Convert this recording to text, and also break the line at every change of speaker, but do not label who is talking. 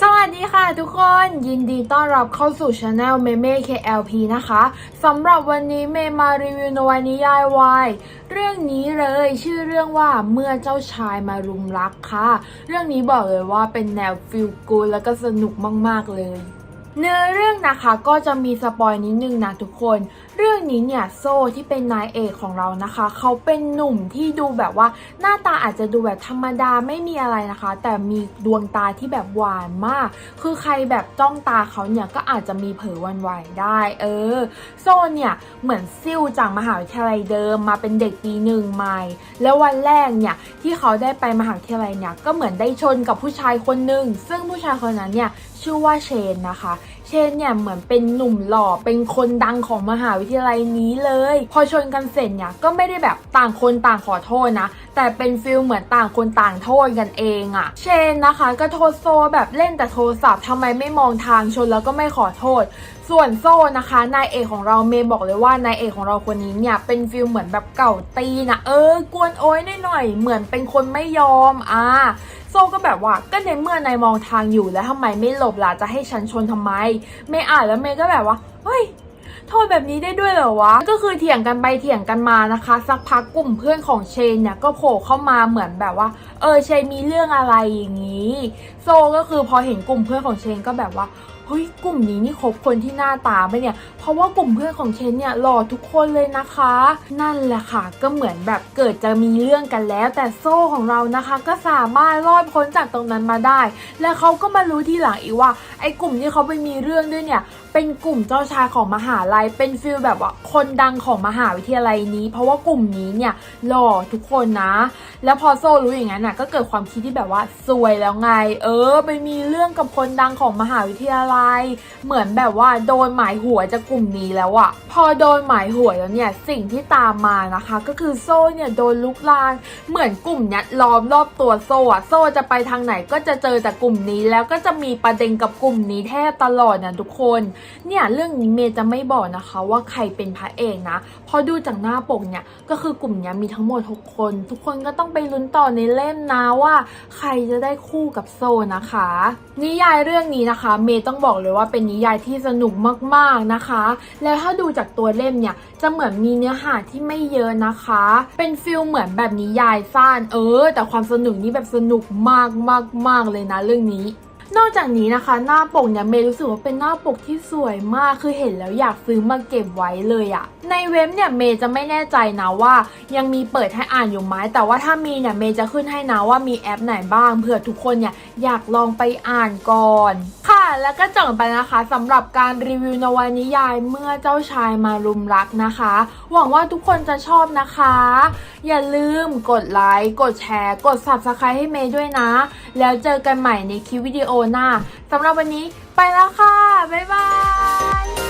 สวัสดีค่ะทุกคนยินดีต้อนรับเข้าสู่ช anel เมเม่ KLP นะคะสำหรับวันนี้เมมารีวิวนวนิยายวายเรื่องนี้เลยชื่อเรื่องว่าเมื่อเจ้าชายมารุมรักค่ะ เรื่องนี้บอกเลยว่าเป็นแนวฟิลกูแล้วก็สนุกมาก ๆ เลย เนื้อเรื่องนะคะก็จะมีสปอยนิดนึงนะทุกคนเรื่องนี้เนี่ยโซ่ที่เป็นนายเอกของเรานะคะ เขาเป็นหนุ่มที่ดูแบบว่าหน้าตาอาจจะดูแบบธรรมดาไม่มีอะไรนะคะ แต่มีดวงตาที่แบบหวานมาก คือใครแบบจ้องตาเขาเนี่ยก็อาจจะมีเผลอวันไหวได้ เออ โซ่เนี่ยเหมือนซิ่วจากมหาวิทยาลัยเดิมมาเป็นเด็กปีหนึ่งใหม่ แล้ววันแรกเนี่ยที่เขาได้ไปมหาวิทยาลัยเนี่ยก็เหมือนได้ชนกับผู้ชายคนหนึ่งซึ่งผู้ชายคนนั้นเนี่ยชื่อว่าเชนนะคะเชนเนี่ยเหมือนเป็นหนุ่มหล่อเป็นคนดังของมหาวิทยาลัยนี้เลย พอชนกันเสร็จเนี่ยก็ไม่ได้แบบต่างคนต่างขอโทษนะ แต่เป็นฟิลเหมือนต่างคนต่างโทษกันเองอะเชนนะคะก็โทษโซแบบเล่นแต่โทรศัพท์ทำไมไม่มองทางชนแล้วก็ไม่ขอโทษ ส่วนโซ่นะคะนายเอกของเราเมย์บอกเลยว่านายเอกของเราคนนี้เนี่ยเป็นฟิลเหมือนแบบเก่าตีนะเออกวนโอ้ยหน่อยๆเหมือนเป็นคนไม่ยอมอ่า โซ่ก็แบบว่าก็ในเมื่อนายมองทางอยู่แล้วทำไมไม่หลบล่ะจะให้ฉันชนทำไม เมย์อ่านแล้วเมย์ก็แบบว่าเฮ้ยโทษแบบนี้ได้ด้วยเหรอวะ ก็คือเถียงกันไปเถียงกันมานะคะ สักพักกลุ่มเพื่อนของเชนเนี่ยก็โผล่เข้ามาเหมือนแบบว่า เออเชนมีเรื่องอะไรอย่างนี้ โซก็คือพอเห็นกลุ่มเพื่อนของเชนก็แบบว่า ฮ้ยกลุ่มนี้นี่คบคนที่หน้าตาไหมเนี่ย เพราะว่ากลุ่มเพื่อนของเชนเนี่ยหล่อทุกคนเลยนะคะ นั่นแหละค่ะ ก็เหมือนแบบเกิดจะมีเรื่องกันแล้ว แต่โซ่ของเรานะคะ ก็สามารถรอดพ้นจากตรงนั้นมาได้ แล้วเขาก็มารู้ทีหลังอีกว่า ไอ้กลุ่มที่เขาไปมีเรื่องด้วยเนี่ยเป็นกลุ่มเจ้าชายของมหาลัย เป็นฟิลแบบว่าคนดังของมหาวิทยาลัยนี้ เพราะว่ากลุ่มนี้เนี่ยหล่อทุกคนนะ แล้วพอโซ่รู้อย่างนั้นน่ะก็เกิดความคิดที่แบบว่าซวยแล้วไง เออ ไปมีเรื่องกับคนดังของมหาวิทยาลัยเหมือนแบบว่าโดนหมายหัวจากกลุ่มนี้แล้วอะพอโดนหมายหัวแล้วเนี่ยสิ่งที่ตามมานะคะ ก็คือโซ่เนี่ยโดนลุกลานเหมือนกลุ่มเนี้ยล้อมรอบตัวโซ่อะโซ่จะไปทางไหนก็จะเจอแต่กลุ่มนี้แล้วก็จะมีประเด็นกับกลุ่มนี้แทบตลอดนะทุกคนเนี่ยเรื่องนี้เมย์จะไม่บอกนะคะว่าใครเป็นพระเอกนะพอดูจากหน้าปกเนี่ยก็คือกลุ่มเนี้ยมีทั้งหมด 6 คน ทุกคนก็ต้องไปลุ้นต่อในเล่มนะว่า ใครจะได้คู่กับโซ่นะคะ นิยายเรื่องนี้นะคะ เมย์ต้องบอกเลยว่าเป็นนิยายที่สนุกมากๆนะคะ แล้วถ้าดูจากตัวเล่มเนี่ยจะเหมือนมีเนื้อหาที่ไม่เยอะนะคะ เป็นฟิลเหมือนแบบนิยายสั้นเออ แต่ความสนุกนี่แบบสนุกมากมากมากๆเลยนะเรื่องนี้ นอกจากนี้นะคะ หน้าปกเนี่ยเมย์รู้สึกว่าเป็นหน้าปกที่สวยมากคือเห็นแล้วอยากซื้อมาเก็บไว้เลยอะในเว็บเนี่ยเมย์จะไม่แน่ใจนะว่ายังมีเปิดให้อ่านอยู่ไหมแต่ว่าถ้ามีเนี่ยเมย์จะขึ้นให้นะว่ามีแอปไหนบ้างเผื่อทุกคนเนี่ยอยากลองไปอ่านก่อน แล้วก็จบไปนะคะสำหรับการรีวิวนวนิยายเมื่อเจ้าชายมารุมรักนะคะ หวังว่าทุกคนจะชอบนะคะ อย่าลืมกดไลค์กดแชร์ กด subscribe ให้เมย์ด้วยนะ แล้วเจอกันใหม่ในคลิปวิดีโอหน้าสำหรับวันนี้ไปแล้วค่ะ บ๊ายบาย